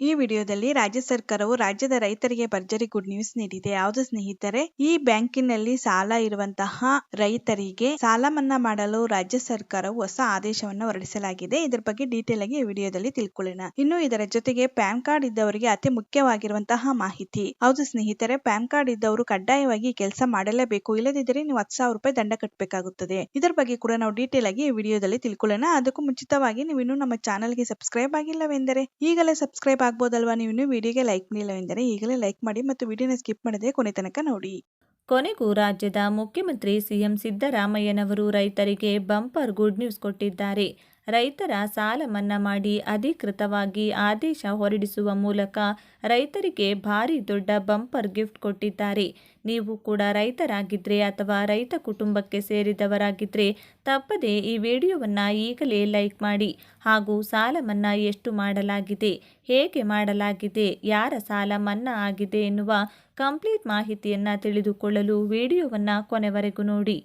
ಈ ವಿಡಿಯೋದಲ್ಲಿ ರಾಜ್ಯ ಸರ್ಕಾರವು ರಾಜ್ಯದ ರೈತರಿಗೆ ಭರ್ಜರಿ ಗುಡ್ ನ್ಯೂಸ್ ನೀಡಿದೆ. ಯಾವುದು ಸ್ನೇಹಿತರೆ, ಈ ಬ್ಯಾಂಕಿನಲ್ಲಿ ಸಾಲ ಇರುವಂತಹ ರೈತರಿಗೆ ಸಾಲ ಮನ್ನಾ ಮಾಡಲು ರಾಜ್ಯ ಸರ್ಕಾರವು ಹೊಸ ಆದೇಶವನ್ನು ಹೊರಡಿಸಲಾಗಿದೆ. ಇದರ ಬಗ್ಗೆ ಡೀಟೇಲ್ ಆಗಿ ಈ ವಿಡಿಯೋದಲ್ಲಿ ತಿಳ್ಕೊಳ್ಳೋಣ. ಇನ್ನು ಇದರ ಜೊತೆಗೆ ಪ್ಯಾನ್ ಕಾರ್ಡ್ ಇದ್ದವರಿಗೆ ಅತಿ ಮುಖ್ಯವಾಗಿರುವಂತಹ ಮಾಹಿತಿ. ಹೌದು ಸ್ನೇಹಿತರೆ, ಪ್ಯಾನ್ ಕಾರ್ಡ್ ಇದ್ದವರು ಕಡ್ಡಾಯವಾಗಿ ಕೆಲಸ ಮಾಡಲೇಬೇಕು. ಇಲ್ಲದಿದ್ದರೆ ನೀವು ಹತ್ತು ಸಾವಿರ ರೂಪಾಯಿ ದಂಡ ಕಟ್ಟಬೇಕಾಗುತ್ತದೆ ಇದರ ಬಗ್ಗೆ ಕೂಡ ನಾವು ಡೀಟೇಲ್ ಆಗಿ ಈ ವಿಡಿಯೋದಲ್ಲಿ ತಿಳ್ಕೊಳ್ಳೋಣ. ಅದಕ್ಕೂ ಮುಂಚಿತವಾಗಿ ನೀವು ಇನ್ನೂ ನಮ್ಮ ಚಾನಲ್ಗೆ ಸಬ್ಸ್ಕ್ರೈಬ್ ಆಗಿಲ್ಲವೆಂದರೆ ಈಗಲೇ ಸಬ್ಸ್ಕ್ರೈಬ್ ಆಗ್ಬೋದಲ್ವಾ ನೀವು ವಿಡಿಯೋಗೆ ಲೈಕ್ ಮಾಡಿಲ್ಲವೆಂದರೆ ಈಗಲೇ ಲೈಕ್ ಮಾಡಿ ಮತ್ತು ವಿಡಿಯೋನ ಸ್ಕಿಪ್ ಮಾಡದೆ ಕೊನೆ ತನಕ ನೋಡಿ. ಕೊನೆಗೂ ರಾಜ್ಯದ ಮುಖ್ಯಮಂತ್ರಿ ಸಿಎಂ ಸಿದ್ದರಾಮಯ್ಯನವರು ರೈತರಿಗೆ ಬಂಪರ್ ಗುಡ್ ನ್ಯೂಸ್ ಕೊಟ್ಟಿದ್ದಾರೆ. ರೈತರ ಸಾಲ ಮನ್ನಾ ಮಾಡಿ ಅಧಿಕೃತವಾಗಿ ಆದೇಶ ಹೊರಡಿಸುವ ಮೂಲಕ ರೈತರಿಗೆ ಭಾರಿ ದೊಡ್ಡ ಬಂಪರ್ ಗಿಫ್ಟ್ ಕೊಟ್ಟಿದ್ದಾರೆ. ನೀವು ಕೂಡ ರೈತರಾಗಿದ್ದರೆ ಅಥವಾ ರೈತ ಕುಟುಂಬಕ್ಕೆ ಸೇರಿದವರಾಗಿದ್ದರೆ ತಪ್ಪದೆ ಈ ವಿಡಿಯೋವನ್ನು ಈಗಲೇ ಲೈಕ್ ಮಾಡಿ ಹಾಗೂ ಸಾಲ ಮನ್ನಾ ಎಷ್ಟು ಮಾಡಲಾಗಿದೆ, ಹೇಗೆ ಮಾಡಲಾಗಿದೆ, ಯಾರ ಸಾಲ ಮನ್ನಾ ಆಗಿದೆ ಎನ್ನುವ ಕಂಪ್ಲೀಟ್ ಮಾಹಿತಿಯನ್ನು ತಿಳಿದುಕೊಳ್ಳಲು ವಿಡಿಯೋವನ್ನು ಕೊನೆವರೆಗೂ ನೋಡಿ.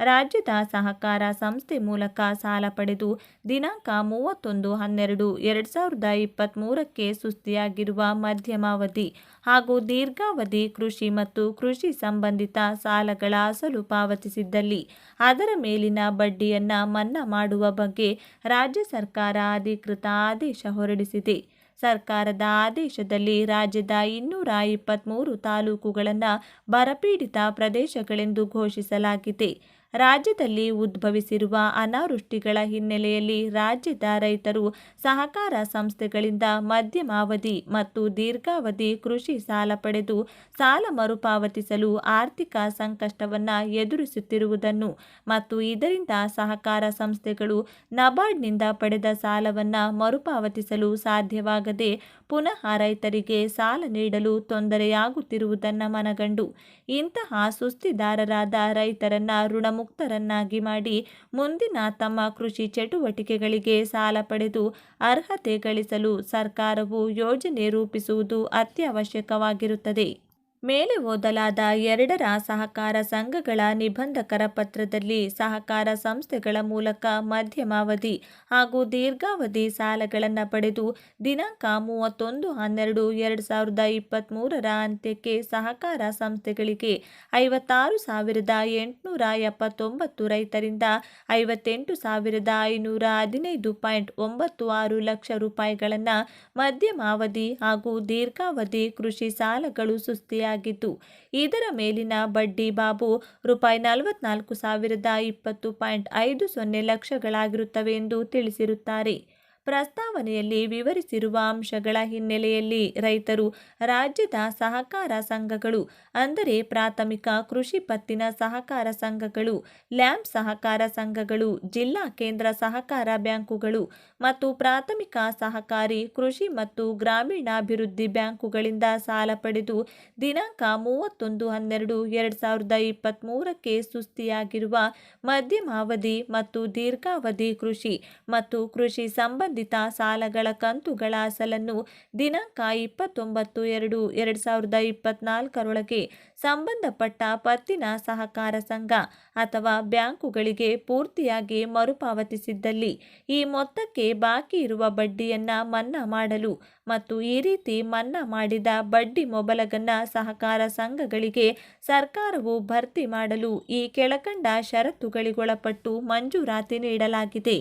ರಾಜ್ಯದ ಸಹಕಾರ ಸಂಸ್ಥೆ ಮೂಲಕ ಸಾಲ ಪಡೆದು ದಿನಾಂಕ ಮೂವತ್ತೊಂದು ಹನ್ನೆರಡು ಎರಡು ಸಾವಿರದ ಇಪ್ಪತ್ತ್ಮೂರಕ್ಕೆ ಸುಸ್ತಿಯಾಗಿರುವ ಮಧ್ಯಮಾವಧಿ ಹಾಗೂ ದೀರ್ಘಾವಧಿ ಕೃಷಿ ಮತ್ತು ಕೃಷಿ ಸಂಬಂಧಿತ ಸಾಲಗಳ ಅಸಲು ಪಾವತಿಸಿದ್ದಲ್ಲಿ ಅದರ ಮೇಲಿನ ಬಡ್ಡಿಯನ್ನು ಮನ್ನಾ ಮಾಡುವ ಬಗ್ಗೆ ರಾಜ್ಯ ಸರ್ಕಾರ ಅಧಿಕೃತ ಆದೇಶ ಹೊರಡಿಸಿದೆ. ಸರ್ಕಾರದ ಆದೇಶದಲ್ಲಿ ರಾಜ್ಯದ ಇನ್ನೂರ ಇಪ್ಪತ್ತ್ಮೂರು ತಾಲೂಕುಗಳನ್ನು ಬರಪೀಡಿತ ಪ್ರದೇಶಗಳೆಂದು ಘೋಷಿಸಲಾಗಿದೆ. ರಾಜ್ಯದಲ್ಲಿ ಉದ್ಭವಿಸಿರುವ ಅನಾವೃಷ್ಟಿಗಳ ಹಿನ್ನೆಲೆಯಲ್ಲಿ ರಾಜ್ಯದ ರೈತರು ಸಹಕಾರ ಸಂಸ್ಥೆಗಳಿಂದ ಮಧ್ಯಮಾವಧಿ ಮತ್ತು ದೀರ್ಘಾವಧಿ ಕೃಷಿ ಸಾಲ ಪಡೆದು ಸಾಲ ಮರುಪಾವತಿಸಲು ಆರ್ಥಿಕ ಸಂಕಷ್ಟವನ್ನು ಎದುರಿಸುತ್ತಿರುವುದನ್ನು ಮತ್ತು ಇದರಿಂದ ಸಹಕಾರ ಸಂಸ್ಥೆಗಳು ನಬಾರ್ಡ್ನಿಂದ ಪಡೆದ ಸಾಲವನ್ನು ಮರುಪಾವತಿಸಲು ಸಾಧ್ಯವಾಗದೆ ಪುನಃ ರೈತರಿಗೆ ಸಾಲ ನೀಡಲು ತೊಂದರೆಯಾಗುತ್ತಿರುವುದನ್ನು ಮನಗಂಡು ಇಂತಹ ಸುಸ್ತಿದಾರರಾದ ರೈತರನ್ನ ಋಣಮುಕ್ತರನ್ನಾಗಿ ಮಾಡಿ ಮುಂದಿನ ತಮ್ಮ ಕೃಷಿ ಚಟುವಟಿಕೆಗಳಿಗೆ ಸಾಲ ಪಡೆದು ಅರ್ಹತೆ ಗಳಿಸಲು ಸರ್ಕಾರವು ಯೋಜನೆ ರೂಪಿಸುವುದು ಅತ್ಯವಶ್ಯಕವಾಗಿರುತ್ತದೆ. ಮೇಲೆ ಓದಲಾದ ಎರಡರ ಸಹಕಾರ ಸಂಘಗಳ ನಿಬಂಧಕರ ಪತ್ರದಲ್ಲಿ ಸಹಕಾರ ಸಂಸ್ಥೆಗಳ ಮೂಲಕ ಮಧ್ಯಮಾವಧಿ ಹಾಗೂ ದೀರ್ಘಾವಧಿ ಸಾಲಗಳನ್ನು ಪಡೆದು ದಿನಾಂಕ ಮೂವತ್ತೊಂದು ಹನ್ನೆರಡು ಎರಡು ಸಾವಿರದ ಇಪ್ಪತ್ತ್ಮೂರರ ಅಂತ್ಯಕ್ಕೆ ಸಹಕಾರ ಸಂಸ್ಥೆಗಳಿಗೆ ಐವತ್ತಾರು ಸಾವಿರದ ಎಂಟುನೂರ ಎಪ್ಪತ್ತೊಂಬತ್ತು ರೈತರಿಂದ ಐವತ್ತೆಂಟು ಸಾವಿರದ ಐನೂರ ಹದಿನೈದು ಪಾಯಿಂಟ್ ಒಂಬತ್ತು ಆರು ಲಕ್ಷ ರೂಪಾಯಿಗಳನ್ನು ಮಧ್ಯಮಾವಧಿ ಹಾಗೂ ದೀರ್ಘಾವಧಿ ಕೃಷಿ ಸಾಲಗಳು ಸುಸ್ತಿಯಾಗಿದ್ದು ಇದರ ಮೇಲಿನ ಬಡ್ಡಿ ಬಾಬು ರೂಪಾಯಿ ನಲವತ್ನಾಲ್ಕು ಸಾವಿರದ ಇಪ್ಪತ್ತು ಪಾಯಿಂಟ್ ಐದು ಸೊನ್ನೆ ಲಕ್ಷಗಳಾಗಿರುತ್ತವೆ ಎಂದು ತಿಳಿಸಿರುತ್ತಾರೆ. ಪ್ರಸ್ತಾವನೆಯಲ್ಲಿ ವಿವರಿಸಿರುವ ಅಂಶಗಳ ಹಿನ್ನೆಲೆಯಲ್ಲಿ ರೈತರು ರಾಜ್ಯದ ಸಹಕಾರ ಸಂಘಗಳು, ಅಂದರೆ ಪ್ರಾಥಮಿಕ ಕೃಷಿ ಪತ್ತಿನ ಸಹಕಾರ ಸಂಘಗಳು ಲ್ಯಾಂಪ್ ಸಹಕಾರ ಸಂಘಗಳು, ಜಿಲ್ಲಾ ಕೇಂದ್ರ ಸಹಕಾರ ಬ್ಯಾಂಕುಗಳು ಮತ್ತು ಪ್ರಾಥಮಿಕ ಸಹಕಾರಿ ಕೃಷಿ ಮತ್ತು ಗ್ರಾಮೀಣಾಭಿವೃದ್ಧಿ ಬ್ಯಾಂಕುಗಳಿಂದ ಸಾಲ ಪಡೆದು ದಿನಾಂಕ ಮೂವತ್ತೊಂದು ಹನ್ನೆರಡು ಎರಡು ಸಾವಿರದ ಇಪ್ಪತ್ತ್ಮೂರಕ್ಕೆ ಸುಸ್ತಿಯಾಗಿರುವ ಮಧ್ಯಮಾವಧಿ ಮತ್ತು ದೀರ್ಘಾವಧಿ ಕೃಷಿ ಮತ್ತು ಕೃಷಿ ಸಂಬಂಧಿತ ಸಾಲಗಳ ಕಂತುಗಳ ಅಸಲನ್ನು ದಿನಾಂಕ ಇಪ್ಪತ್ತೊಂಬತ್ತು ಎರಡು ಎರಡು ಸಾವಿರದ ಇಪ್ಪತ್ನಾಲ್ಕರೊಳಗೆ ಸಂಬಂಧಪಟ್ಟ ಪತ್ತಿನ ಸಹಕಾರ ಸಂಘ ಅಥವಾ ಬ್ಯಾಂಕುಗಳಿಗೆ ಪೂರ್ತಿಯಾಗಿ ಮರುಪಾವತಿಸಿದ್ದಲ್ಲಿ ಈ ಮೊತ್ತಕ್ಕೆ ಬಾಕಿ ಇರುವ ಬಡ್ಡಿಯನ್ನು ಮನ್ನಾ ಮಾಡಲು ಮತ್ತು ಈ ರೀತಿ ಮನ್ನಾ ಮಾಡಿದ ಬಡ್ಡಿ ಮೊಬಲಗನ್ನ ಸಹಕಾರ ಸಂಘಗಳಿಗೆ ಸರ್ಕಾರವು ಭರ್ತಿ ಮಾಡಲು ಈ ಕೆಳಕಂಡ ಷರತ್ತುಗಳಿಗೊಳಪಟ್ಟು ಮಂಜೂರಾತಿ ನೀಡಲಾಗಿದೆ.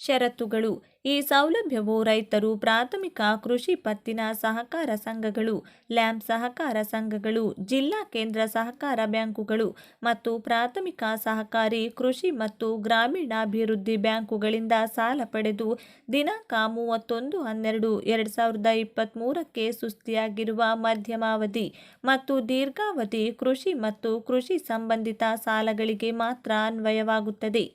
ಷರತ್ತುಗಳು. ಈ ಸೌಲಭ್ಯವು ರೈತರು ಪ್ರಾಥಮಿಕ ಕೃಷಿ ಪತ್ತಿನ ಸಹಕಾರ ಸಂಘಗಳು ಲ್ಯಾಂಪ್ ಸಹಕಾರ ಸಂಘಗಳು, ಜಿಲ್ಲಾ ಕೇಂದ್ರ ಸಹಕಾರ ಬ್ಯಾಂಕುಗಳು ಮತ್ತು ಪ್ರಾಥಮಿಕ ಸಹಕಾರಿ ಕೃಷಿ ಮತ್ತು ಗ್ರಾಮೀಣಾಭಿವೃದ್ಧಿ ಬ್ಯಾಂಕುಗಳಿಂದ ಸಾಲ ಪಡೆದು ದಿನಾಂಕ ಮೂವತ್ತೊಂದು ಹನ್ನೆರಡು ಎರಡು ಸಾವಿರದ ಇಪ್ಪತ್ತ್ಮೂರಕ್ಕೆ ಸುಸ್ತಿಯಾಗಿರುವ ಮಧ್ಯಮಾವಧಿ ಮತ್ತು ದೀರ್ಘಾವಧಿ ಕೃಷಿ ಮತ್ತು ಕೃಷಿ ಸಂಬಂಧಿತ ಸಾಲಗಳಿಗೆ ಮಾತ್ರ ಅನ್ವಯವಾಗುತ್ತದೆ.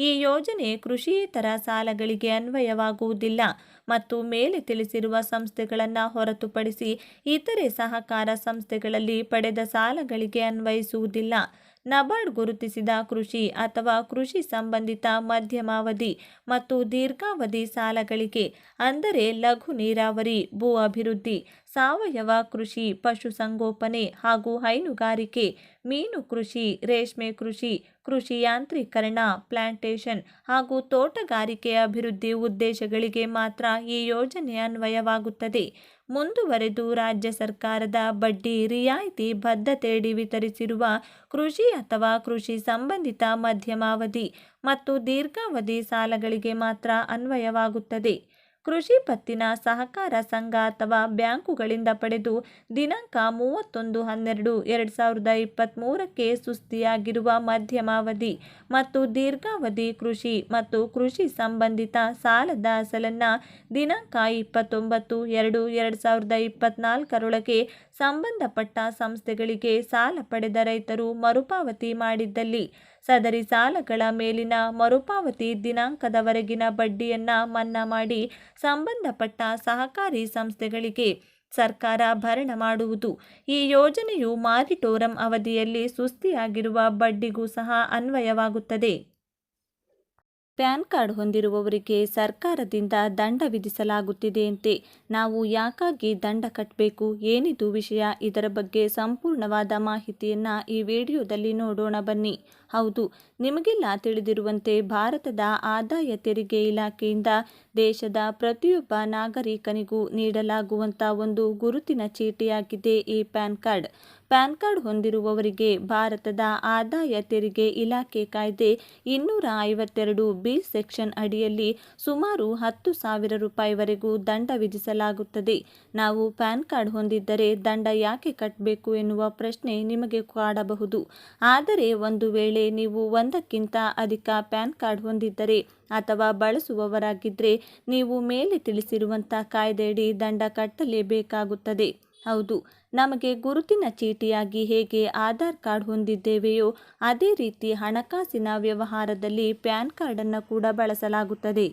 ಈ ಯೋಜನೆ ಕೃಷಿಯೇತರ ಸಾಲಗಳಿಗೆ ಅನ್ವಯವಾಗುವುದಿಲ್ಲ ಮತ್ತು ಮೇಲೆ ತಿಳಿಸಿರುವ ಸಂಸ್ಥೆಗಳನ್ನು ಹೊರತುಪಡಿಸಿ ಇತರೆ ಸಹಕಾರ ಸಂಸ್ಥೆಗಳಲ್ಲಿ ಪಡೆದ ಸಾಲಗಳಿಗೆ ಅನ್ವಯಿಸುವುದಿಲ್ಲ. ನಬಾರ್ಡ್ ಗುರುತಿಸಿದ ಕೃಷಿ ಅಥವಾ ಕೃಷಿ ಸಂಬಂಧಿತ ಮಧ್ಯಮಾವಧಿ ಮತ್ತು ದೀರ್ಘಾವಧಿ ಸಾಲಗಳಿಗೆ, ಅಂದರೆ ಲಘು ನೀರಾವರಿ, ಭೂ ಅಭಿವೃದ್ಧಿ, ಸಾವಯವ ಕೃಷಿ, ಪಶುಸಂಗೋಪನೆ ಹಾಗೂ ಹೈನುಗಾರಿಕೆ, ಮೀನು ಕೃಷಿ, ರೇಷ್ಮೆ ಕೃಷಿ ಕೃಷಿ ಯಾಂತ್ರೀಕರಣ, ಪ್ಲಾಂಟೇಷನ್ ಹಾಗೂ ತೋಟಗಾರಿಕೆ ಅಭಿವೃದ್ಧಿ ಉದ್ದೇಶಗಳಿಗೆ ಮಾತ್ರ ಈ ಯೋಜನೆ ಅನ್ವಯವಾಗುತ್ತದೆ. ಮುಂದುವರೆದು ರಾಜ್ಯ ಸರ್ಕಾರದ ಬಡ್ಡಿ ರಿಯಾಯಿತಿ ಬದ್ಧತೆಯಡಿ ವಿತರಿಸಿರುವ ಕೃಷಿ ಅಥವಾ ಕೃಷಿ ಸಂಬಂಧಿತ ಮಧ್ಯಮಾವಧಿ ಮತ್ತು ದೀರ್ಘಾವಧಿ ಸಾಲಗಳಿಗೆ ಮಾತ್ರ ಅನ್ವಯವಾಗುತ್ತದೆ. ಕೃಷಿ ಪತ್ತಿನ ಸಹಕಾರ ಸಂಘ ಅಥವಾ ಬ್ಯಾಂಕುಗಳಿಂದ ಪಡೆದು ದಿನಾಂಕ ಮೂವತ್ತೊಂದು ಹನ್ನೆರಡು ಎರಡು ಸಾವಿರದ ಇಪ್ಪತ್ತ್ಮೂರಕ್ಕೆ ಸುಸ್ತಿಯಾಗಿರುವ ಮಧ್ಯಮಾವಧಿ ಮತ್ತು ದೀರ್ಘಾವಧಿ ಕೃಷಿ ಮತ್ತು ಕೃಷಿ ಸಂಬಂಧಿತ ಸಾಲದ ಅಸಲನ್ನು ದಿನಾಂಕ ಇಪ್ಪತ್ತೊಂಬತ್ತು ಎರಡು ಎರಡು ಸಾವಿರದ ಇಪ್ಪತ್ತ್ನಾಲ್ಕರೊಳಗೆ ಸಂಬಂಧಪಟ್ಟ ಸಂಸ್ಥೆಗಳಿಗೆ ಸಾಲ ಪಡೆದ ರೈತರು ಮರುಪಾವತಿ ಮಾಡಿದ್ದಲ್ಲಿ ಸದರಿ ಸಾಲಗಳ ಮೇಲಿನ ಮರುಪಾವತಿ ದಿನಾಂಕದವರೆಗಿನ ಬಡ್ಡಿಯನ್ನು ಮನ್ನಾ ಮಾಡಿ ಸಂಬಂಧಪಟ್ಟ ಸಹಕಾರಿ ಸಂಸ್ಥೆಗಳಿಗೆ ಸರ್ಕಾರ ಭರಣ ಮಾಡುವುದು. ಈ ಯೋಜನೆಯು ಮಾರಿಟೋರಂ ಅವಧಿಯಲ್ಲಿ ಸುಸ್ತಿಯಾಗಿರುವ ಬಡ್ಡಿಗೂ ಸಹ ಅನ್ವಯವಾಗುತ್ತದೆ. ಪ್ಯಾನ್ ಕಾರ್ಡ್ ಹೊಂದಿರುವವರಿಗೆ ಸರ್ಕಾರದಿಂದ ದಂಡ ವಿಧಿಸಲಾಗುತ್ತಿದೆಯಂತೆ. ನಾವು ಯಾಕಾಗಿ ದಂಡ ಕಟ್ಟಬೇಕು ಏನಿದು ವಿಷಯ? ಇದರ ಬಗ್ಗೆ ಸಂಪೂರ್ಣವಾದ ಮಾಹಿತಿಯನ್ನು ಈ ವಿಡಿಯೋದಲ್ಲಿ ನೋಡೋಣ ಬನ್ನಿ. ಹೌದು, ನಿಮಗೆಲ್ಲ ತಿಳಿದಿರುವಂತೆ ಭಾರತದ ಆದಾಯ ತೆರಿಗೆ ಇಲಾಖೆಯಿಂದ ದೇಶದ ಪ್ರತಿಯೊಬ್ಬ ನಾಗರಿಕನಿಗೂ ನೀಡಲಾಗುವಂಥ ಒಂದು ಗುರುತಿನ ಚೀಟಿಯಾಗಿದೆ ಈ ಪ್ಯಾನ್ ಕಾರ್ಡ್. ಪ್ಯಾನ್ ಕಾರ್ಡ್ ಹೊಂದಿರುವವರಿಗೆ ಭಾರತದ ಆದಾಯ ತೆರಿಗೆ ಇಲಾಖೆ ಕಾಯ್ದೆ ಇನ್ನೂರ ಐವತ್ತೆರಡು ಬಿ ಸೆಕ್ಷನ್ ಅಡಿಯಲ್ಲಿ ಸುಮಾರು ಹತ್ತು ಸಾವಿರ ರೂಪಾಯಿವರೆಗೂ ದಂಡ ವಿಧಿಸಲಾಗುತ್ತದೆ. ನಾವು ಪ್ಯಾನ್ ಕಾರ್ಡ್ ಹೊಂದಿದ್ದರೆ ದಂಡ ಯಾಕೆ ಕಟ್ಟಬೇಕು ಎನ್ನುವ ಪ್ರಶ್ನೆ ನಿಮಗೆ ಕಾಡಬಹುದು. ಆದರೆ ಒಂದು ವೇಳೆ ನೀವು ಒಂದಕ್ಕಿಂತ ಅಧಿಕ ಪ್ಯಾನ್ ಕಾರ್ಡ್ ಹೊಂದಿದ್ದರೆ ಅಥವಾ ಬಳಸುವವರಾಗಿದ್ದರೆ ನೀವು ಮೇಲೆ ತಿಳಿಸಿರುವಂಥ ಕಾಯ್ದೆಯಡಿ ದಂಡ ಕಟ್ಟಲೇಬೇಕಾಗುತ್ತದೆ. ಹೌದು ನಮಗೆ ಗುರುತಿನ ಚೀಟಿಯಾಗಿ ಹೇಗೆ ಆಧಾರ್ ಕಾರ್ಡ್ ಹೊಂದಿದ್ದೇವೆಯೋ ಅದೇ ರೀತಿ ಹಣಕಾಸಿನ ವ್ಯವಹಾರದಲ್ಲಿ ಪ್ಯಾನ್ ಕಾರ್ಡನ್ನು ಕೂಡ ಬಳಸಲಾಗುತ್ತದೆ.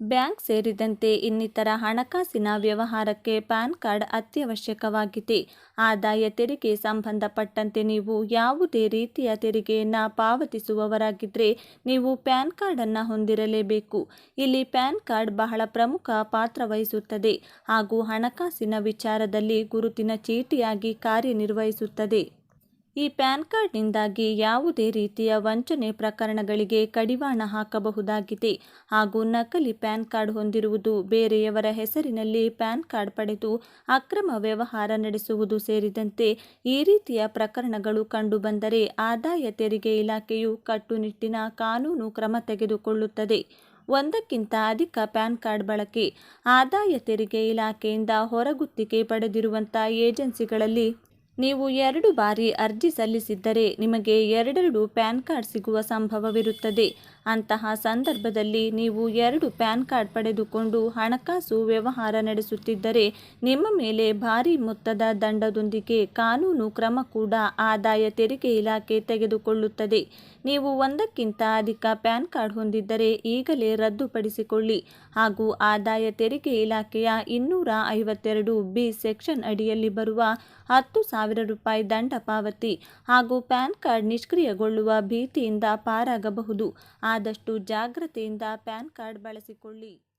ಬ್ಯಾಂಕ್ ಸೇರಿದಂತೆ ಇನ್ನಿತರ ಹಣಕಾಸಿನ ವ್ಯವಹಾರಕ್ಕೆ ಪ್ಯಾನ್ ಕಾರ್ಡ್ ಅತ್ಯವಶ್ಯಕವಾಗಿದೆ. ಆದಾಯ ತೆರಿಗೆ ಸಂಬಂಧಪಟ್ಟಂತೆ ನೀವು ಯಾವುದೇ ರೀತಿಯ ತೆರಿಗೆಯನ್ನು ಪಾವತಿಸುವವರಾಗಿದ್ದರೆ ನೀವು ಪ್ಯಾನ್ ಕಾರ್ಡನ್ನು ಹೊಂದಿರಲೇಬೇಕು. ಇಲ್ಲಿ ಪ್ಯಾನ್ ಕಾರ್ಡ್ ಬಹಳ ಪ್ರಮುಖ ಪಾತ್ರ ವಹಿಸುತ್ತದೆ ಹಾಗೂ ಹಣಕಾಸಿನ ವಿಚಾರದಲ್ಲಿ ಗುರುತಿನ ಚೀಟಿಯಾಗಿ ಕಾರ್ಯನಿರ್ವಹಿಸುತ್ತದೆ. ಈ ಪ್ಯಾನ್ ಕಾರ್ಡ್ನಿಂದಾಗಿ ಯಾವುದೇ ರೀತಿಯ ವಂಚನೆ ಪ್ರಕರಣಗಳಿಗೆ ಕಡಿವಾಣ ಹಾಕಬಹುದಾಗಿದೆ ಹಾಗೂ ನಕಲಿ ಪ್ಯಾನ್ ಕಾರ್ಡ್ ಹೊಂದಿರುವುದು ಬೇರೆಯವರ ಹೆಸರಿನಲ್ಲಿ ಪ್ಯಾನ್ ಕಾರ್ಡ್ ಪಡೆದು ಅಕ್ರಮ ವ್ಯವಹಾರ ನಡೆಸುವುದು ಸೇರಿದಂತೆ ಈ ರೀತಿಯ ಪ್ರಕರಣಗಳು ಕಂಡುಬಂದರೆ ಆದಾಯ ತೆರಿಗೆ ಇಲಾಖೆಯು ಕಟ್ಟುನಿಟ್ಟಿನ ಕಾನೂನು ಕ್ರಮ ತೆಗೆದುಕೊಳ್ಳುತ್ತದೆ. ಒಂದಕ್ಕಿಂತ ಅಧಿಕ ಪ್ಯಾನ್ ಕಾರ್ಡ್ ಬಳಕೆ ಆದಾಯ ತೆರಿಗೆ ಇಲಾಖೆಯಿಂದ ಹೊರಗುತ್ತಿಗೆ ಪಡೆದಿರುವಂಥ ಏಜೆನ್ಸಿಗಳಲ್ಲಿ ನೀವು ಎರಡು ಬಾರಿ ಅರ್ಜಿ ಸಲ್ಲಿಸಿದ್ದರೆ ನಿಮಗೆ ಎರಡೆರಡು ಪ್ಯಾನ್ ಕಾರ್ಡ್ ಸಿಗುವ ಸಂಭವವಿರುತ್ತದೆ. ಅಂತಹ ಸಂದರ್ಭದಲ್ಲಿ ನೀವು ಎರಡು ಪ್ಯಾನ್ ಕಾರ್ಡ್ ಪಡೆದುಕೊಂಡು ಹಣಕಾಸು ವ್ಯವಹಾರ ನಡೆಸುತ್ತಿದ್ದರೆ ನಿಮ್ಮ ಮೇಲೆ ಭಾರಿ ಮೊತ್ತದ ದಂಡದೊಂದಿಗೆ ಕಾನೂನು ಕ್ರಮ ಕೂಡ ಆದಾಯ ತೆರಿಗೆ ಇಲಾಖೆ ತೆಗೆದುಕೊಳ್ಳುತ್ತದೆ. ನೀವು ಒಂದಕ್ಕಿಂತ ಅಧಿಕ ಪ್ಯಾನ್ ಕಾರ್ಡ್ ಹೊಂದಿದ್ದರೆ ಈಗಲೇ ರದ್ದುಪಡಿಸಿಕೊಳ್ಳಿ. ಹಾಗೂ ಆದಾಯ ತೆರಿಗೆ ಇಲಾಖೆಯ ಇನ್ನೂರ ಐವತ್ತೆರಡು ಬಿ ಸೆಕ್ಷನ್ ಅಡಿಯಲ್ಲಿ ಬರುವ ಹತ್ತು ಸಾವಿರ ರೂಪಾಯಿ ದಂಡ ಪಾವತಿ ಹಾಗೂ ಪ್ಯಾನ್ ಕಾರ್ಡ್ ನಿಷ್ಕ್ರಿಯಗೊಳ್ಳುವ ಭೀತಿಯಿಂದ ಪಾರಾಗಬಹುದು. ಆದಷ್ಟು ಜಾಗ್ರತೆಯಿಂದ ಪ್ಯಾನ್ ಕಾರ್ಡ್ ಬಳಸಿಕೊಳ್ಳಿ.